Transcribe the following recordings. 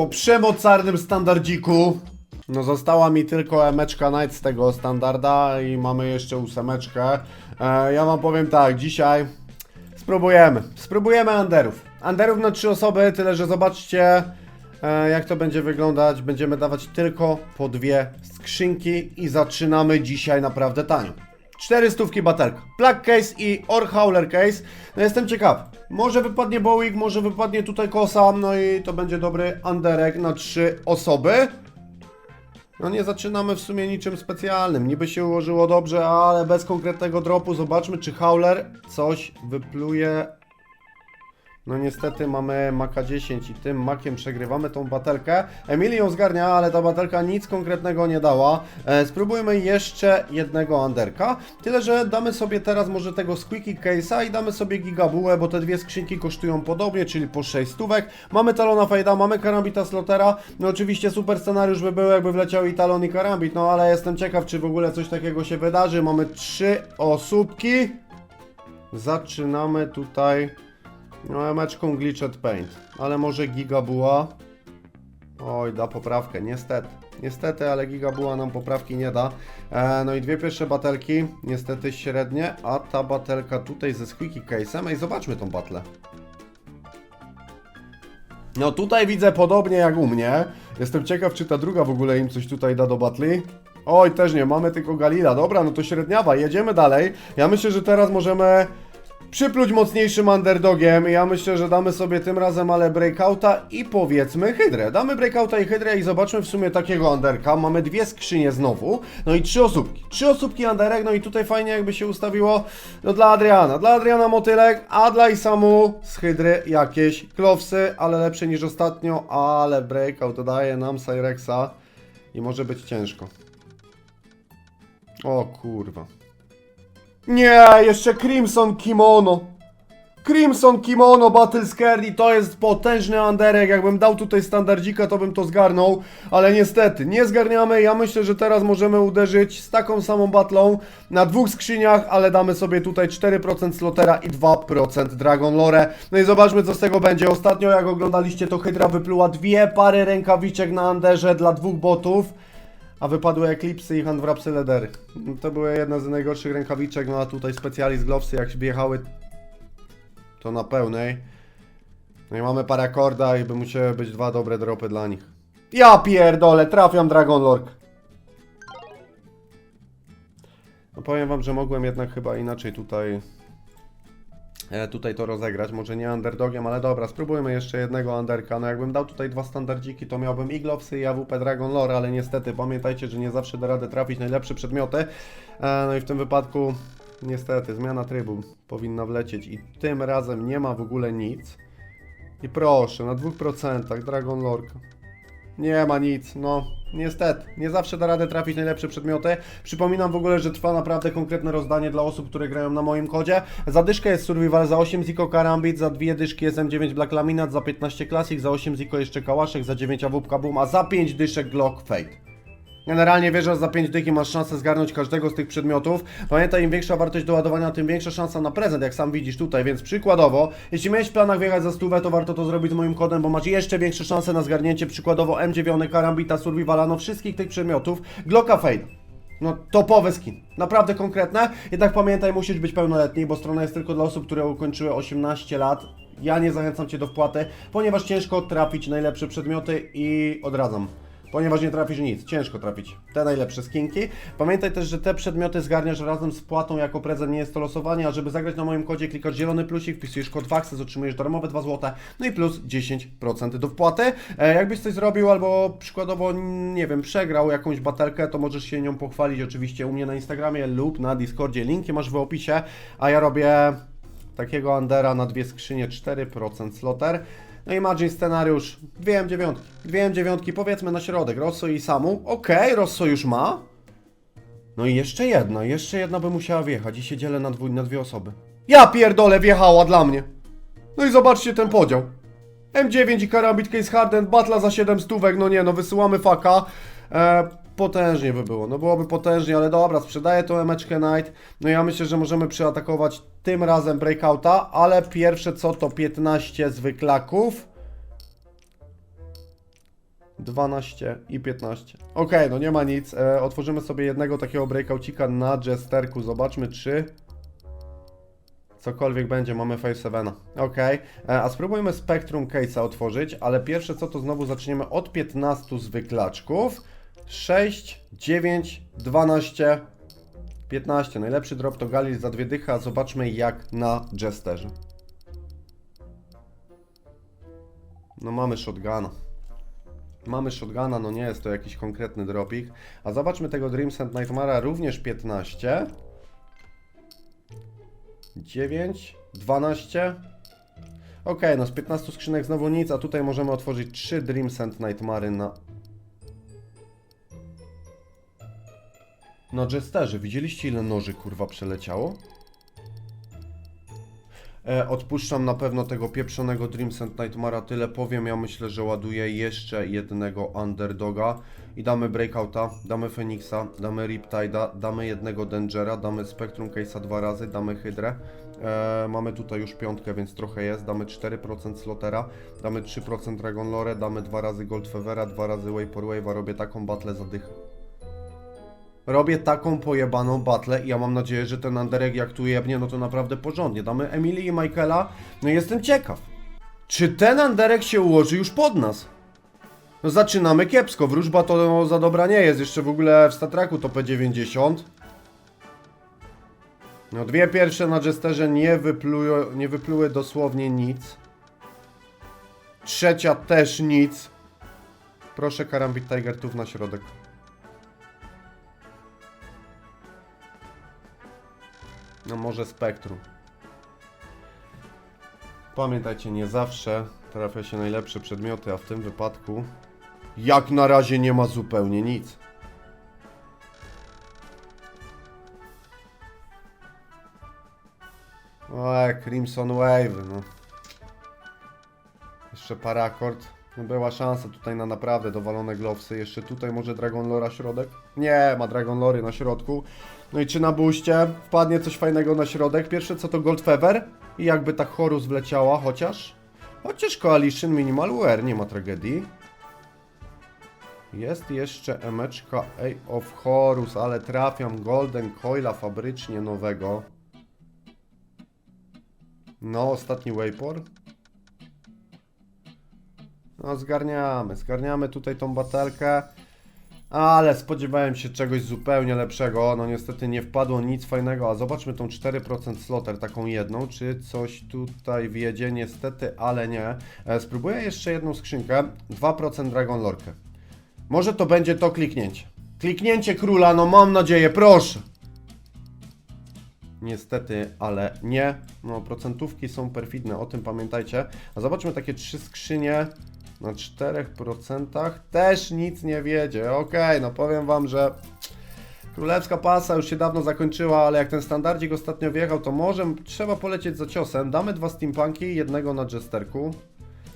po przemocarnym standardziku. No została mi tylko emeczka Night z tego standarda i mamy jeszcze ósemeczkę. E, ja wam powiem tak, dzisiaj spróbujemy. Spróbujemy underów. Underów na trzy osoby, tyle że zobaczcie e, jak to będzie wyglądać. Będziemy dawać tylko po dwie skrzynki i zaczynamy dzisiaj naprawdę tanio. Cztery stówki batelka. Plug case i or howler case. No jestem ciekaw. Może wypadnie Bowick, może wypadnie tutaj kosa, no i to będzie dobry underek na trzy osoby. No nie zaczynamy w sumie niczym specjalnym. Niby się ułożyło dobrze, ale bez konkretnego dropu. Zobaczmy, czy Howler coś wypluje. No niestety mamy Maka 10 i tym makiem przegrywamy tą batelkę. Emily ją zgarnia, ale ta batelka nic konkretnego nie dała. E, spróbujmy jeszcze jednego underka. Tyle, że damy sobie teraz może tego Squeaky Case'a i damy sobie Gigabułę, bo te dwie skrzynki kosztują podobnie, czyli po 6 stówek. Mamy Talona Fejda, mamy Karambita Slotera. No oczywiście super scenariusz by był, jakby wleciał i Talon i Karambit, no ale jestem ciekaw, czy w ogóle coś takiego się wydarzy. Mamy trzy osóbki. Zaczynamy tutaj no, emeczką Glitched Paint, ale może Gigabuła. Oj, da poprawkę, niestety. Niestety, ale Gigabuła nam poprawki nie da. E, no i dwie pierwsze batelki, niestety średnie, a ta batelka tutaj ze Squeaky Case'em. Ej, zobaczmy tą batlę. No tutaj widzę podobnie jak u mnie. Jestem ciekaw, czy ta druga w ogóle im coś tutaj da do batli. Oj, też nie, mamy tylko Galila. Dobra, no to średniawa, jedziemy dalej. Ja myślę, że teraz możemy przypluć mocniejszym underdogiem. Ja myślę, że damy sobie tym razem ale breakouta i powiedzmy hydrę. Damy breakouta i hydrę i zobaczmy w sumie takiego underka. Mamy dwie skrzynie znowu. No i trzy osóbki. Trzy osóbki underek, no i tutaj fajnie jakby się ustawiło no dla Adriana. Dla Adriana motylek, a dla Isamu z hydry jakieś klowsy, ale lepsze niż ostatnio, ale breakout daje nam Cyrexa i może być ciężko. O kurwa. Nie, jeszcze Crimson Kimono. Crimson Kimono Battle Scardy to jest potężny underek. Jakbym dał tutaj standardzika, to bym to zgarnął. Ale niestety, nie zgarniamy. Ja myślę, że teraz możemy uderzyć z taką samą batlą na dwóch skrzyniach, ale damy sobie tutaj 4% Slotera i 2% Dragon Lore. No i zobaczmy, co z tego będzie. Ostatnio, jak oglądaliście, to Hydra wypluła dwie pary rękawiczek na underze dla dwóch botów. A wypadły Eclipsy i Handwrapsy Ledery. To były jedne z najgorszych rękawiczek, no a tutaj Specialist Glovesy jak wjechały to na pełnej. No i mamy parakorda i by musiały być dwa dobre dropy dla nich. Ja pierdolę, trafiam Dragon Lord. No powiem wam, że mogłem jednak chyba inaczej tutaj tutaj to rozegrać. Może nie underdogiem, ale dobra, spróbujmy jeszcze jednego underka. No jakbym dał tutaj dwa standardziki, to miałbym i i AWP Dragon Lore, ale niestety pamiętajcie, że nie zawsze da radę trafić najlepsze przedmioty. E, no i w tym wypadku niestety zmiana trybu powinna wlecieć i tym razem nie ma w ogóle nic. I proszę, na 2% Dragon Lorka. Nie ma nic, no niestety. Nie zawsze da radę trafić najlepsze przedmioty. Przypominam w ogóle, że trwa naprawdę konkretne rozdanie dla osób, które grają na moim kodzie. Za dyszkę jest Survival, za 8 Ziko Karambit, za dwie dyszki jest M9 Black Laminat, za 15 Classic, za 8 Ziko jeszcze Kałaszek, za 9 AWP Boom, a za 5 dyszek Glock Fate. Generalnie wierzę, że za 5 dyki masz szansę zgarnąć każdego z tych przedmiotów. Pamiętaj, im większa wartość doładowania, tym większa szansa na prezent, jak sam widzisz tutaj, więc przykładowo, jeśli miałeś w planach wjechać za stówę, to warto to zrobić z moim kodem, bo masz jeszcze większe szanse na zgarnięcie przykładowo M9, Karambita, Survivala, no wszystkich tych przedmiotów, Glocka Fade. No, topowy skin. Naprawdę konkretne. Jednak pamiętaj, musisz być pełnoletni, bo strona jest tylko dla osób, które ukończyły 18 lat. Ja nie zachęcam Cię do wpłaty, ponieważ ciężko trafić najlepsze przedmioty i odradzam. Ponieważ nie trafisz nic, ciężko trafić te najlepsze skinki. Pamiętaj też, że te przedmioty zgarniasz razem z płatą jako prezent, nie jest to losowanie, a żeby zagrać na moim kodzie klikasz zielony plusik, wpisujesz kod WAXES, otrzymujesz darmowe 2 zł, no i plus 10% do wpłaty. E, jakbyś coś zrobił albo przykładowo, nie wiem, przegrał jakąś batelkę, to możesz się nią pochwalić oczywiście u mnie na Instagramie lub na Discordzie, linki masz w opisie, a ja robię takiego Andera na dwie skrzynie 4% sloter. No i margin scenariusz, dwie M9, dwie M9 powiedzmy na środek, Rosso i Samu, okej, Rosso już ma. No i jeszcze jedna, jeszcze jedna by musiała wjechać i się dzielę na, na dwie osoby. Ja pierdolę, wjechała dla mnie. No i zobaczcie ten podział. M9 i karambit Case Harden, batla za 7 stówek, no nie no, wysyłamy faka. E, potężnie by było, no byłoby potężnie, ale dobra, sprzedaję tą emeczkę Night. No ja myślę, że możemy przeatakować tym razem breakouta, ale pierwsze co to 15 zwyklaków. 12 i 15. Okej, no nie ma nic. E, otworzymy sobie jednego takiego breakoucika na Jesterku. Zobaczmy, czy cokolwiek będzie. Mamy Face 7. Okej, E, a spróbujmy Spectrum Case'a otworzyć, ale pierwsze co to znowu zaczniemy od 15 zwyklaczków. 6, 9, 12, 15. Najlepszy drop to Galil za dwie dychy, a zobaczmy jak na Jesterze. No mamy shotguna. Mamy shotguna, no nie jest to jakiś konkretny dropik. A zobaczmy tego Dreams and Nightmare'a również 15. 9, 12. Ok, no z 15 skrzynek znowu nic, a tutaj możemy otworzyć 3 Dreams and Nightmary na... No Jesterze, widzieliście ile noży kurwa przeleciało? E, odpuszczam na pewno tego pieprzonego Dreams and Nightmara, tyle powiem, ja myślę, że ładuję jeszcze jednego Underdoga i damy Breakouta, damy Phoenixa, damy Riptide'a, damy jednego Dangera, damy Spectrum Case'a dwa razy, damy Hydrę, e, mamy tutaj już piątkę, więc trochę jest, damy 4% Slotera, damy 3% Dragon Lore, damy dwa razy Gold Fevera, dwa razy Vapor Wave'a, robię taką battle za dychę. Robię taką pojebaną battle i ja mam nadzieję, że ten Anderek jak tu jebnie, no to naprawdę porządnie. Damy Emilii i Michaela, no jestem ciekaw. Czy ten Anderek się ułoży już pod nas? No zaczynamy kiepsko, wróżba to no, za dobra nie jest, jeszcze w ogóle w Statraku to P90. No dwie pierwsze na Jesterze nie, wyplują, nie wypluły dosłownie nic. Trzecia też nic. Proszę Karambit Tiger tu na środek. No może spektrum. Pamiętajcie, nie zawsze trafia się najlepsze przedmioty, a w tym wypadku jak na razie nie ma zupełnie nic. Oj, Crimson Wave, no. Jeszcze parakord. No była szansa tutaj na naprawdę dowalone glowsy. Jeszcze tutaj może Dragon Lora środek? Nie, ma Dragon Lory na środku. No i czy na buście wpadnie coś fajnego na środek? Pierwsze co to Gold Feather i jakby ta Horus wleciała, chociaż... Chociaż Coalition Minimal Wear, nie ma tragedii. Jest jeszcze emeczka A of Horus, ale trafiam Golden Coila fabrycznie nowego. No, ostatni Vapor. No, zgarniamy, zgarniamy tutaj tą batelkę. Ale spodziewałem się czegoś zupełnie lepszego. No niestety nie wpadło nic fajnego. A zobaczmy tą 4% slotter, taką jedną. Czy coś tutaj wjedzie? Niestety, ale nie. E, spróbuję jeszcze jedną skrzynkę. 2% Dragon Lorkę. Może to będzie to kliknięcie. Kliknięcie króla, no mam nadzieję, proszę. Niestety, ale nie. No, procentówki są perfidne, o tym pamiętajcie. A zobaczmy takie trzy skrzynie na 4%. Też nic nie wiedzie. Okej, no powiem wam, że królewska pasa już się dawno zakończyła, ale jak ten standardzik ostatnio wjechał, to może trzeba polecieć za ciosem. Damy dwa steampunki, jednego na jesterku.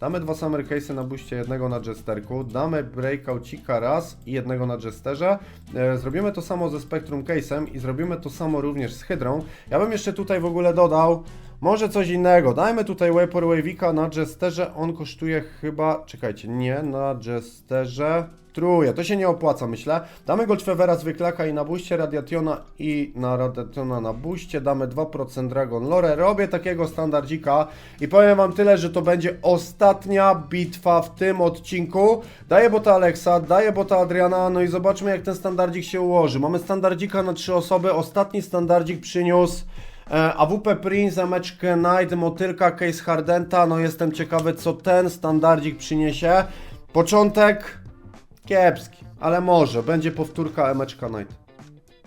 Damy dwa summer case'y na buście, jednego na jesterku. Damy breakoucika raz i jednego na jesterze. E, zrobimy to samo ze Spectrum case'em i zrobimy to samo również z Hydrą. Ja bym jeszcze tutaj w ogóle dodał może coś innego. Dajmy tutaj Vapor Wave'ika na jesterze. On kosztuje chyba... Czekajcie, nie, na jesterze... Truje, to się nie opłaca, myślę. Damy Goldfevera zwyklaka i na buście Radiationa i na Radiationa na buście. Damy 2% Dragon Lore. Robię takiego standardzika i powiem wam tyle, że to będzie ostatnia bitwa w tym odcinku. Daję bota Alexa, daję bota Adriana, no i zobaczmy jak ten standardzik się ułoży. Mamy standardzika na trzy osoby. Ostatni standardzik przyniósł AWP Prince, Meczkę Knight, Motylka, Case Hardenta. No jestem ciekawy, co ten standardzik przyniesie. Początek kiepski, ale może. Będzie powtórka Emeczka Knight.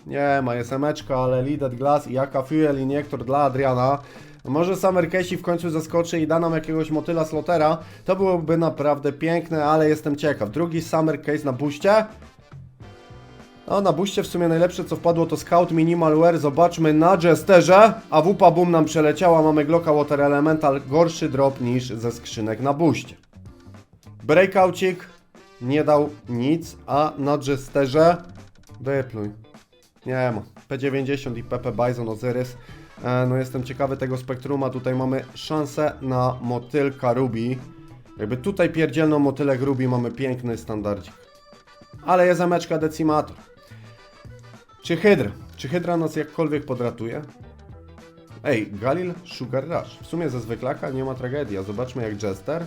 Nie ma, jest Emeczka, ale Lidet Glass i Jaka Fuel Injektor dla Adriana. Może Summer Casey w końcu zaskoczy i da nam jakiegoś motyla slotera. To byłoby naprawdę piękne, ale jestem ciekaw. Drugi Summer Case na buście. A na buście w sumie najlepsze co wpadło to Scout Minimal Wear. Zobaczmy na Jesterze. A WP Boom nam przeleciała. Mamy Glocka Water Elemental. Gorszy drop niż ze skrzynek na buście. Breakoucik nie dał nic, a na Jesterze wypluj. Nie ma. P90 i PP Bison Ozyrys. E, no jestem ciekawy tego spektruma. Tutaj mamy szansę na motylka Ruby. Jakby tutaj pierdzielną motylek Ruby mamy piękny standardzik. Ale jest zameczka decimator. Czy Hydra? Czy Hydra nas jakkolwiek podratuje? Ej, Galil Sugar Rush. W sumie ze zwyklaka nie ma tragedii, a zobaczmy jak Jester.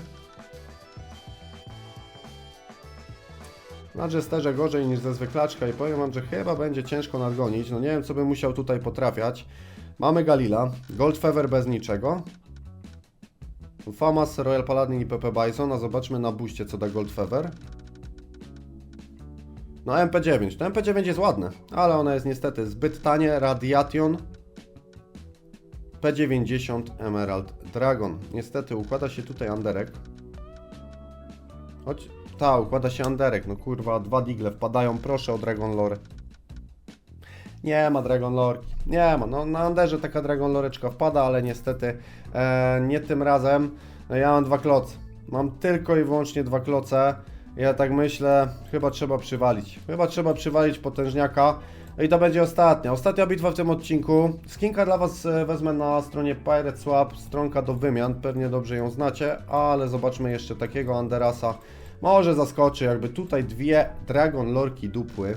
Na Jesterze gorzej niż ze zwyklaczka i powiem wam, że chyba będzie ciężko nadgonić. No nie wiem co bym musiał tutaj potrafiać. Mamy Galila, Gold Feather bez niczego. Famas, Royal Paladin i PP Bison, a zobaczmy na buście co da Gold Feather. No MP9, to MP9 jest ładne, ale ona jest niestety zbyt tanie. Radiation P90 Emerald Dragon. Niestety układa się tutaj Anderek. Choć, ta, układa się Anderek, no kurwa, dwa digle wpadają, proszę o Dragon Lore. Nie ma Dragon Lorki, nie ma, no na Anderze taka Dragon Loreczka wpada, ale niestety e, nie tym razem. No, ja mam dwa kloce, mam tylko i wyłącznie dwa kloce. Ja tak myślę, chyba trzeba przywalić. Chyba trzeba przywalić potężniaka. I to będzie ostatnia. Ostatnia bitwa w tym odcinku. Skinka dla Was e, wezmę na stronie Pirate Swap. Stronka do wymian. Pewnie dobrze ją znacie. Ale zobaczmy jeszcze takiego Anderasa. Może zaskoczy. Jakby tutaj dwie Dragon Lorki dupły.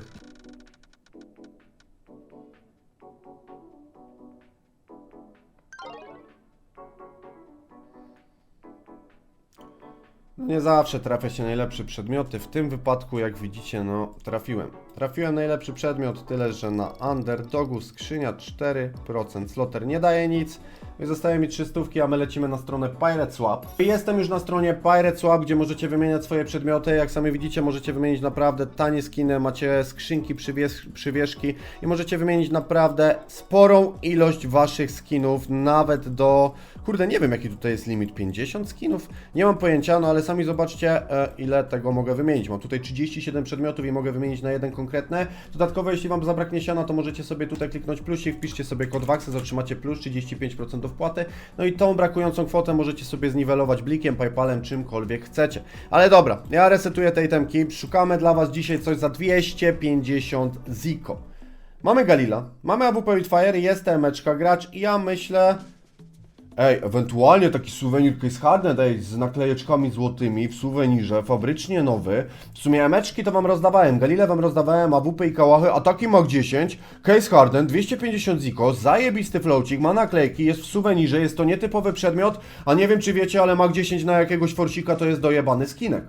Nie zawsze trafia się najlepsze przedmioty. W tym wypadku, jak widzicie, no trafiłem. Trafiłem najlepszy przedmiot, tyle że na underdogu skrzynia 4%. Slotter nie daje nic. I zostaje mi 300, a my lecimy na stronę Pirate Swap. Jestem już na stronie Pirate Swap, gdzie możecie wymieniać swoje przedmioty. Jak sami widzicie, możecie wymienić naprawdę tanie skiny, macie skrzynki, przywies przywieszki i możecie wymienić naprawdę sporą ilość waszych skinów, nawet do... Kurde, nie wiem jaki tutaj jest limit, 50 skinów? Nie mam pojęcia, no ale sami zobaczcie e, ile tego mogę wymienić. Mam tutaj 37 przedmiotów i mogę wymienić na jeden konkretny. Dodatkowo jeśli Wam zabraknie siana, to możecie sobie tutaj kliknąć plusik, wpiszcie sobie kod WAXES, otrzymacie plus 35% wpłaty. No i tą brakującą kwotę możecie sobie zniwelować blikiem, Paypalem, czymkolwiek chcecie. Ale dobra, ja resetuję te itemki. Szukamy dla Was dzisiaj coś za 250 ziko. Mamy Galila, mamy AWP Fire, jest temeczka gracz i ja myślę... Ej, ewentualnie taki suwenir Case Hardened, ej, z naklejeczkami złotymi w suwenirze, fabrycznie nowy. W sumie emeczki to wam rozdawałem, Galile wam rozdawałem, AWP i kałachy, ataki Mach 10, Case Hardened, 250 ziko, zajebisty flowcik, ma naklejki, jest w suwenirze, jest to nietypowy przedmiot, a nie wiem czy wiecie, ale Mach 10 na jakiegoś forsika to jest dojebany skinek.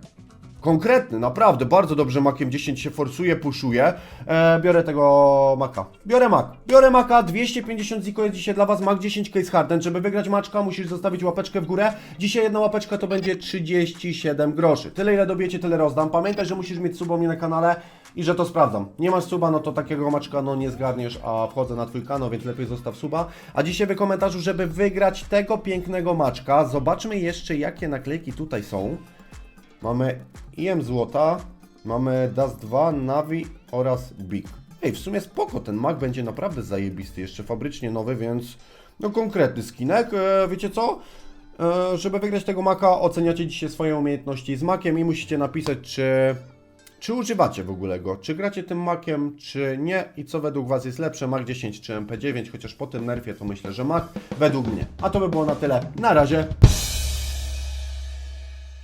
Konkretny, naprawdę, bardzo dobrze makiem 10 się forsuje, puszuje. E, biorę tego maka. Biorę mak. Biorę maka, 250 ziko jest dzisiaj dla Was, mak 10 case harden. Żeby wygrać maczka, musisz zostawić łapeczkę w górę. Dzisiaj jedna łapeczka to będzie 37 groszy. Tyle ile dobiecie, tyle rozdam. Pamiętaj, że musisz mieć suba mnie na kanale i że to sprawdzam. Nie masz suba, no to takiego maczka no nie zgarniesz, a wchodzę na Twój kanał, więc lepiej zostaw suba. A dzisiaj w komentarzu, żeby wygrać tego pięknego maczka, zobaczmy jeszcze jakie naklejki tutaj są. Mamy IM Złota, mamy DAS 2, Navi oraz Big. Ej, w sumie spoko, ten Mac będzie naprawdę zajebisty, jeszcze fabrycznie nowy, więc no konkretny skinek. E, wiecie co? E, żeby wygrać tego Maca, oceniacie dzisiaj swoje umiejętności z Maciem i musicie napisać, czy, czy używacie w ogóle go, czy gracie tym Maciem, czy nie i co według Was jest lepsze, Mac 10 czy MP9, chociaż po tym nerfie to myślę, że Mac według mnie. A to by było na tyle. Na razie.